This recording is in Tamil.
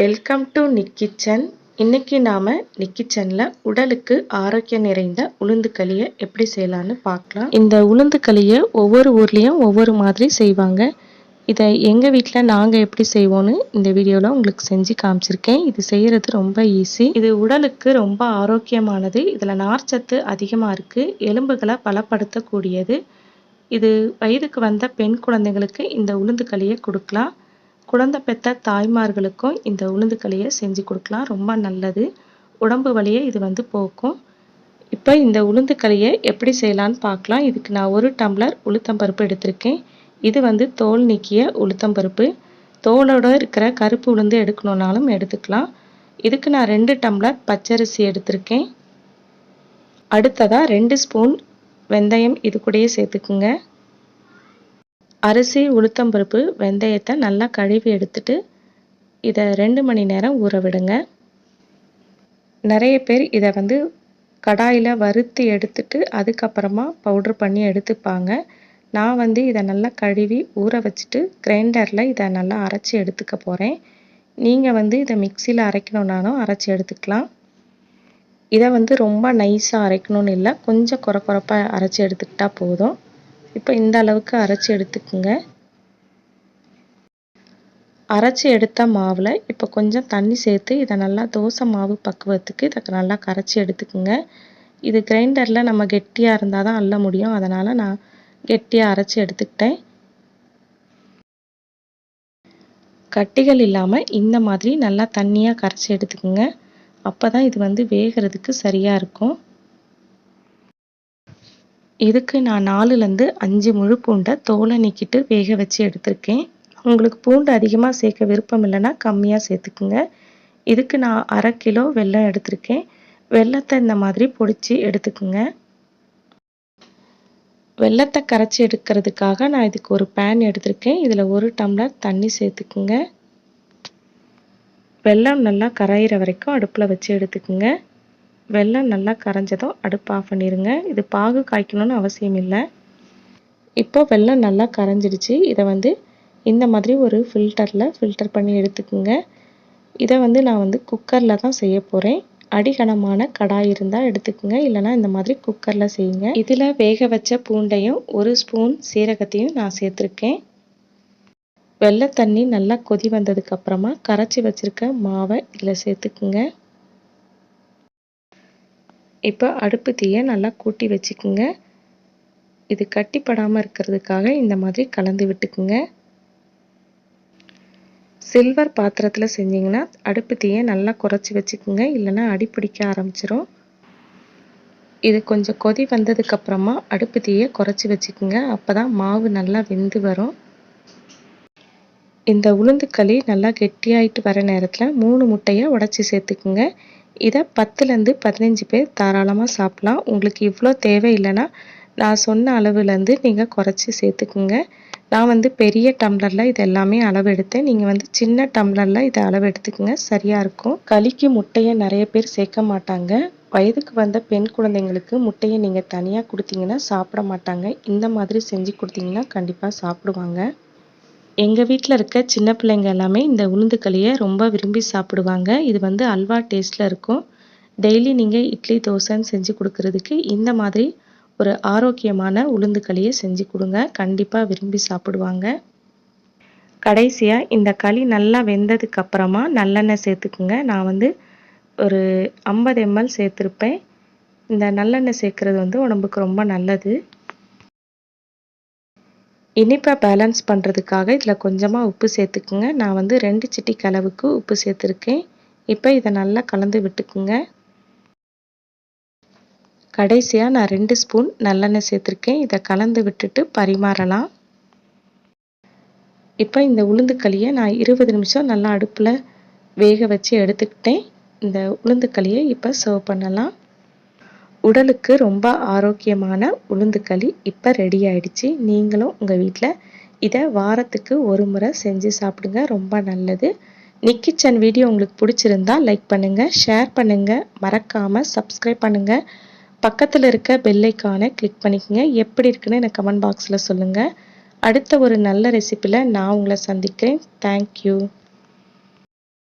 வெல்கம் டு நிக் கிச்சன் இன்னைக்கு நாம் நிக் கிச்சனில் உடலுக்கு ஆரோக்கியம் நிறைந்த உளுந்து களியை எப்படி செய்யலான்னு பார்க்கலாம். இந்த உளுந்து களியை ஒவ்வொரு ஊர்லேயும் ஒவ்வொரு மாதிரி செய்வாங்க. இதை எங்கள் வீட்டில் நாங்கள் எப்படி செய்வோன்னு இந்த வீடியோவில் உங்களுக்கு செஞ்சு காமிச்சிருக்கேன். இது செய்கிறது ரொம்ப ஈஸி இது உடலுக்கு ரொம்ப ஆரோக்கியமானது. இதில் நார்ச்சத்து அதிகமாக இருக்குது எலும்புகளை பலப்படுத்தக்கூடியது. இது வயதுக்கு வந்த பெண் குழந்தைங்களுக்கு இந்த உளுந்து களியை கொடுக்கலாம். குழந்தை பெற்ற தாய்மார்களுக்கும் இந்த உளுந்து களியை செஞ்சு கொடுக்கலாம். ரொம்ப நல்லது. உடம்பு வலியை இது வந்து போக்கும். இப்போ இந்த உளுந்து களியை எப்படி செய்யலான்னு பார்க்கலாம். இதுக்கு நான் ஒரு டம்ளர் உளுத்தம்பருப்பு எடுத்திருக்கேன். இது வந்து தோல் நீக்கிய உளுத்தம்பருப்பு தோலோட இருக்கிற கருப்பு உளுந்து எடுக்கணுன்னாலும் எடுத்துக்கலாம். இதுக்கு நான் ரெண்டு டம்ளர் பச்சரிசி எடுத்திருக்கேன். அடுத்ததாக ரெண்டு ஸ்பூன் வெந்தயம் இது கூடயே சேர்த்துக்குங்க. அரிசி உளுத்தம்பருப்பு வெந்தயத்தை நல்லா கழுவி எடுத்துட்டு இதை ரெண்டு மணி நேரம் ஊற விடுங்க. நிறைய பேர் இதை வந்து கடாயில் வறுத்து எடுத்துட்டு அதுக்கப்புறமா பவுட்ரு பண்ணி எடுத்துப்பாங்க. நான் வந்து இதை நல்லா கழுவி ஊற வச்சுட்டு கிரைண்டரில் இதை நல்லா அரைச்சி எடுத்துக்க போகிறேன் நீங்கள் வந்து இதை மிக்சியில் அரைக்கணுன்னாலும் அரைச்சி எடுத்துக்கலாம். இதை வந்து ரொம்ப நைஸாக அரைக்கணும்னு இல்லை கொஞ்சம் குறை குறைப்பாக அரைச்சி எடுத்துக்கிட்டால் போதும். இப்போ இந்த அளவுக்கு அரைச்சி எடுத்துக்குங்க. அரைச்சி எடுத்த மாவில் இப்போ கொஞ்சம் தண்ணி சேர்த்து இதை நல்லா தோசை மாவு பக்குவத்துக்கு இதை நல்லா கரைச்சி எடுத்துக்குங்க. இது கிரைண்டரில் நம்ம கெட்டியாக இருந்தால் தான் அள்ள முடியும். அதனால் நான் கெட்டியாக அரைச்சி எடுத்துக்கிட்டேன். கட்டிகள் இல்லாமல் இந்த மாதிரி நல்லா தண்ணியாக கரைச்சி எடுத்துக்கோங்க. அப்போ தான் இது வந்து வேகிறதுக்கு சரியாக இருக்கும். இதுக்கு நான் நாலுலேருந்து அஞ்சு முழு பூண்டை தோலை நீக்கிட்டு வேக வச்சு எடுத்திருக்கேன். உங்களுக்கு பூண்டு அதிகமாக சேர்க்க விருப்பம் இல்லைன்னா கம்மியாக சேர்த்துக்குங்க. இதுக்கு நான் அரை கிலோ வெல்லம் எடுத்திருக்கேன். வெள்ளத்தை இந்த மாதிரி பொடிச்சு எடுத்துக்குங்க. வெள்ளத்தை கரைச்சி எடுக்கிறதுக்காக நான் இதுக்கு ஒரு பேன் எடுத்திருக்கேன். இதில் ஒரு டம்ளர் தண்ணி சேர்த்துக்குங்க. வெல்லம் நல்லா கரையிற வரைக்கும் அடுப்பில் வச்சு எடுத்துக்குங்க. வெள்ளம் நல்லா கரைஞ்சதும் அடுப்பு ஆஃப் பண்ணிடுங்க இது பாகு காய்க்கணும்னு அவசியம் இல்லை. இப்போ வெள்ளம் நல்லா கரைஞ்சிடுச்சு. இதை வந்து இந்த மாதிரி ஒரு ஃபில்டரில் ஃபில்டர் பண்ணி எடுத்துக்கோங்க. இதை வந்து நான் வந்து குக்கரில் தான் செய்ய போகிறேன் அடிகனமான கடாய் இருந்தால் எடுத்துக்கோங்க. இல்லைனா இந்த மாதிரி குக்கரில் செய்யுங்க. இதில் வேக வச்ச பூண்டையும் ஒரு ஸ்பூன் சீரகத்தையும் நான் சேர்த்துருக்கேன். வெள்ளை தண்ணி நல்லா கொதி வந்ததுக்கப்புறமா கரைச்சி வச்சுருக்க மாவை இதில் சேர்த்துக்குங்க. இப்போ அடுப்பு தீயை நல்லா கூட்டி வச்சுக்குங்க. இது கட்டிப்படாமல் இருக்கிறதுக்காக இந்த மாதிரி கலந்து விட்டுக்குங்க. சில்வர் பாத்திரத்தில் செஞ்சிங்கன்னா அடுப்பு தீயை நல்லா குறைச்சி வச்சுக்குங்க. இல்லைன்னா அடி பிடிக்க ஆரம்பிச்சிரும். இது கொஞ்சம் கொதி வந்ததுக்கப்புறமா அடுப்பு தீயை குறைச்சி வச்சுக்குங்க. அப்போ தான் மாவு நல்லா வெந்து வரும். இந்த உளுந்து களி நல்லா கெட்டியாயிட்டு வர நேரத்தில் மூணு முட்டையை உடச்சி சேர்த்துக்குங்க. இதை பத்துலேருந்து பதினஞ்சு பேர் தாராளமாக சாப்பிட்லாம். உங்களுக்கு இவ்வளோ தேவை இல்லைன்னா நான் சொன்ன அளவுலேருந்து நீங்கள் குறைச்சி சேர்த்துக்குங்க. நான் வந்து பெரிய டம்ளரில் இது எல்லாமே அளவு எடுத்தேன் நீங்கள் வந்து சின்ன டம்ளரில் இதை அளவு எடுத்துக்கோங்க சரியாக இருக்கும். களிக்கு முட்டையை நிறைய பேர் சேர்க்க மாட்டாங்க. வயதுக்கு வந்த பெண் குழந்தைங்களுக்கு முட்டையை நீங்கள் தனியாக கொடுத்தீங்கன்னா சாப்பிட மாட்டாங்க. இந்த மாதிரி செஞ்சு கொடுத்தீங்கன்னா கண்டிப்பாக சாப்பிடுவாங்க. எங்கள் வீட்டில் இருக்க சின்ன பிள்ளைங்க எல்லாமே இந்த உளுந்து களியை ரொம்ப விரும்பி சாப்பிடுவாங்க. இது வந்து அல்வா டேஸ்ட்டில் இருக்கும். டெய்லி நீங்கள் இட்லி தோசைன்னு செஞ்சு கொடுக்கறதுக்கு இந்த மாதிரி ஒரு ஆரோக்கியமான உளுந்து களியை செஞ்சு கொடுங்க. கண்டிப்பாக விரும்பி சாப்பிடுவாங்க. கடைசியாக இந்த களி நல்லா வெந்ததுக்கு அப்புறமா நல்லெண்ணெய் சேர்த்துக்குங்க. நான் வந்து ஒரு ஐம்பது எம்எல் சேர்த்துருப்பேன். இந்த நல்லெண்ணெய் சேர்க்குறது வந்து உடம்புக்கு ரொம்ப நல்லது. இனிப்பை பேலன்ஸ் பண்ணுறதுக்காக இதில் கொஞ்சமாக உப்பு சேர்த்துக்குங்க. நான் வந்து ரெண்டு சிட்டி கலவுக்கு உப்பு சேர்த்துருக்கேன். இப்போ இதை நல்லா கலந்து விட்டுக்குங்க. கடைசியாக நான் ரெண்டு ஸ்பூன் நல்லெண்ணெய் சேர்த்துருக்கேன். இதை கலந்து விட்டுட்டு பரிமாறலாம். இப்போ இந்த உளுந்துக்களியை நான் இருபது நிமிஷம் நல்லா அடுப்பில் வேக வச்சு எடுத்துக்கிட்டேன். இந்த உளுந்துக்களியை இப்போ சர்வ் பண்ணலாம். உடலுக்கு ரொம்ப ஆரோக்கியமான உளுந்துக்களி இப்போ ரெடி ஆயிடுச்சு. நீங்களும் உங்கள் வீட்டில் இதை வாரத்துக்கு ஒரு முறை செஞ்சு சாப்பிடுங்க. ரொம்ப நல்லது. நிக் கிச்சன் வீடியோ உங்களுக்கு பிடிச்சிருந்தா லைக் பண்ணுங்கள் ஷேர் பண்ணுங்கள் மறக்காமல் சப்ஸ்கிரைப் பண்ணுங்கள் பக்கத்தில் இருக்க பெல்லைக்கானை கிளிக் பண்ணிக்கோங்க. எப்படி இருக்குன்னு எனக்கு கமெண்ட் பாக்ஸில் சொல்லுங்கள் அடுத்த ஒரு நல்ல ரெசிப்பியில் நான் உங்களை சந்திக்கிறேன். தேங்க்யூ